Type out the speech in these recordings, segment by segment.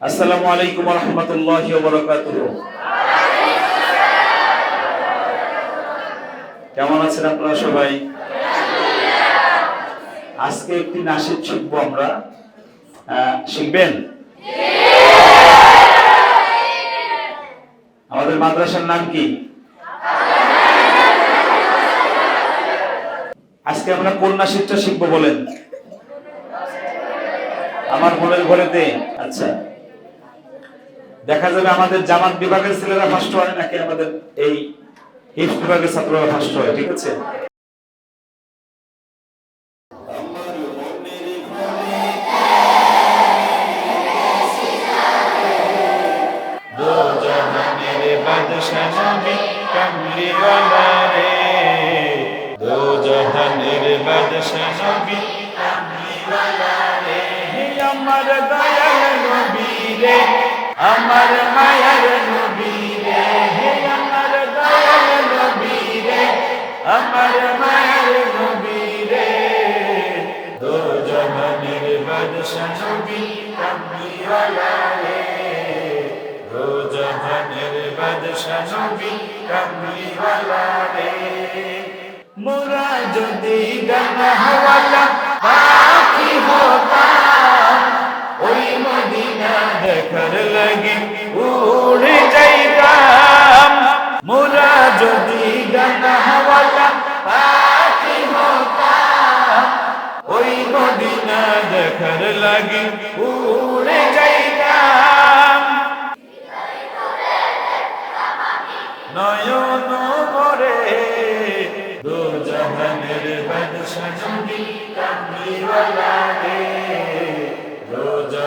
আসসালামু আলাইকুম রহমতুল্লাহ কেমন আছেন আপনারা সবাই? আজকে একটি নাসিদ শিখব আমরা। শিখবেন? আমাদের মাদ্রাসার নাম কি? আজকে আমরা কোন নাসিদটা শিখব বলেন? আমার মনের ঘরেতে। আচ্ছা। দেখা যাবে আমাদের জামাত বিভাগের ছেলেরা ফার্স্ট হয় নাকি আমাদের এই হিফ বিভাগের ছাত্ররা ফার্স্ট হয়, ঠিক আছে? রে। আমার মায়ার নবী রে আমার দয়াল নবী রে, আমার মায়ার নবী রে। দো জাহানের বাদশাহ নবী কামলিওয়ালা রে। দো জাহানের বাদশাহ নবী কামলিওয়ালা রে। মোরা যদি গানা হওয়ালা পাখি মদিনা দেখার লাগে, উড়ে যাইতাম। মোরা যদি গানা হওয়ালা পাখি হতাম। ওই মদিনা দেখার লাগে, উড়ে যাইতাম। নয়ন মরে দো জাহানের বাদশা নবী কামলিওয়ালা রে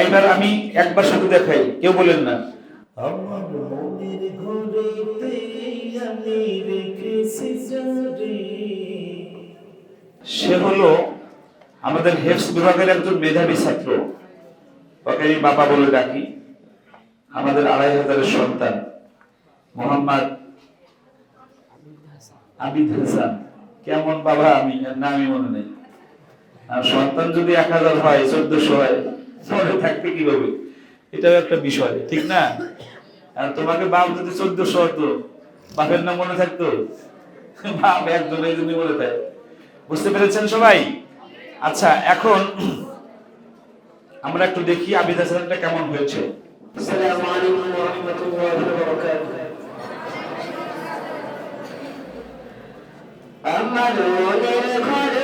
এইবার আমি একবার শুধু দেখাই, কেউ বলেন না। সে হলো আমাদের হেফস বিভাগের একজন মেধাবী ছাত্র। ওকে আমি বাবা বলে ডাকি। আমাদের আড়াই হাজারের সন্তান, মোহাম্মদ আবিদ হাসান। কেমন বাবা আমি? নামই মনে নেই। আর সন্তান যদি এক হাজার হয়, চোদ্দশো হয় থাকতে কীভাবে? এটাও একটা বিষয় ঠিক না? আর তোমাকে বাপ যদি চোদ্দশো হতো বাপের নাম মনে থাকতো? বাপ একজন এই জন্যই মনে থাকে। বুঝতে পেরেছেন সবাই? আচ্ছা এখন আমরা একটু দেখি আবিদ হাসানটা কেমন হয়েছে। আসসালামু আলাইকুম ওয়া রাহমাতুল্লাহি ওয়া বারাকাতুহু। আমার মনের ঘরেতে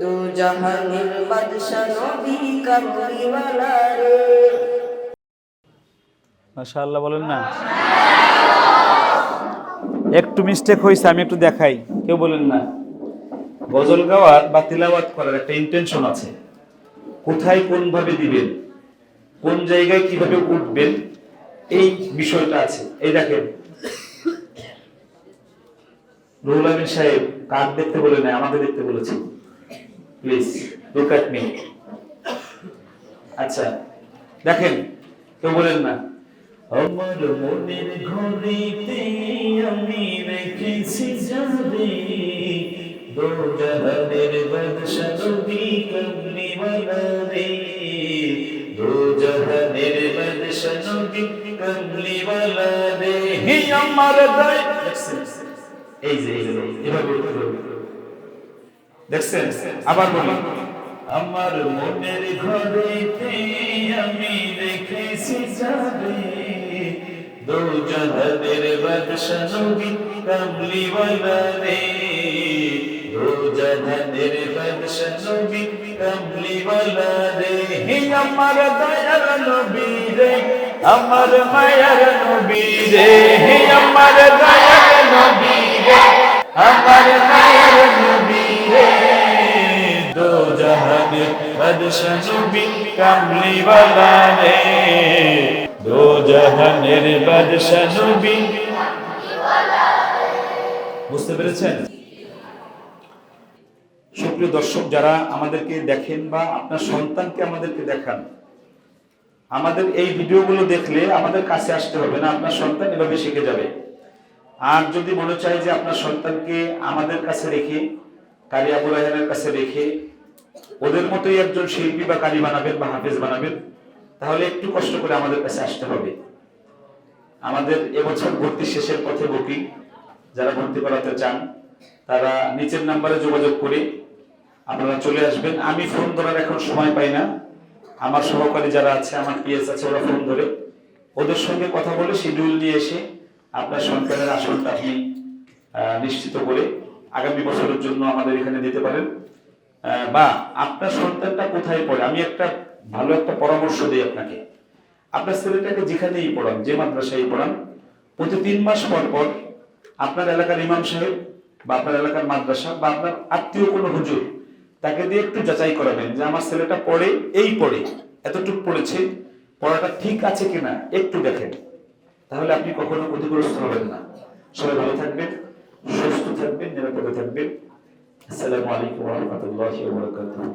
দু নবী রে। মাশাআল্লাহ বলেন না? একটু মিস্টেক হয়েছে আমি একটু দেখাই। কেউ বলেন না? গজল গাওয়ার বা তিলাওয়াত করার একটা ইন্টেনশন আছে। কোথায় কোন ভাবে দিবেন? কোন জায়গায় কীভাবে উঠবেন? এই বিষয়টা আছে। এই দেখেন। রুহুল আমিন সাহেব কার দেখতে বলে নাই আমাকে দেখতে বলেছে। প্লিজ লুক অ্যাট মি আচ্ছা দেখেন কেউ বলেন না। আমার মনের ঘরেতে আমি রেখেছি যাবে দো জাহানের বাদশা নবী কমলিওয়ালা রে দো জাহানের বাদশা নবী কমলি রে আমার এই যে এভাবে। দেখছেন? আবার বলি। আমার মনের ঘরেতে আমি রেখেছি যাবে দো জাহানের বাদশা নবী কামলি রে দো জাহানের বাদশা নবী কামলি রে হে আমার দয়ার নবী রে, আমার মায়ার নবী রে। হে আমার দয়ার নবী রে, আমার মায়ার নবী দো রে দো বুঝতে পেরেছেন? সুপ্রিয় দর্শক, যারা আমাদেরকে দেখেন বা আপনার সন্তানকে আমাদেরকে দেখান, আমাদের এই ভিডিওগুলো দেখলে আমাদের কাছে আসতে হবে না, আপনার সন্তান এভাবে শিখে যাবে। আর যদি মনে চায় যে আপনার সন্তানকে আমাদের কাছে রেখে কারি আবু রায়হানের কাছে রেখে ওদের মতোই একজন শিল্পী বা কারি বানাবেন বা হাফেজ বানাবেন, তাহলে একটু কষ্ট করে আমাদের কাছে আসতে হবে। আমাদের এবছর ভর্তি শেষের পথে বুকিং, যারা ভর্তি করাতে চান, তারা নিচের নাম্বারে যোগাযোগ করে আপনারা চলে আসবেন। আমি ফোন ধরার এখন সময় পাই না। আমার সহকারী যারা আছে, আমার পিএস আছে, ওরা ফোন ধরে ওদের সঙ্গে কথা বলে শিডিউল নিয়ে এসে আপনার সন্তানের আসনটা আপনি নিশ্চিত করে আগামী বছরের জন্য আমাদের এখানে দিতে পারেন। বা আপনার সন্তানটা কোথায় পড়ে? আমি একটা ভালো একটা পরামর্শ দিই আপনাকে। আপনার ছেলেটাকে যেখানেই পড়ান, যে মাদ্রাসায় পড়ান, প্রতি তিন মাস পর পর আপনার এলাকার ইমাম সাহেব বা আপনার এলাকার মাদ্রাসা বা আপনার আত্মীয় কোনো হুজুর তাকে দিয়ে একটু যাচাই করাবেন যে আমার ছেলেটা পড়ে, এই পড়ে, এতটুকু পড়েছে, পড়াটা ঠিক আছে কিনা, একটু দেখেন। তাহলে আপনি কখনো ক্ষতিগ্রস্ত হবেন না। সবাই ভালো থাকবেন। ተረተተብን ረተተብን። አሰላሙ አለይኩም ወረሕመቱላሂ ወበረካቱሁ።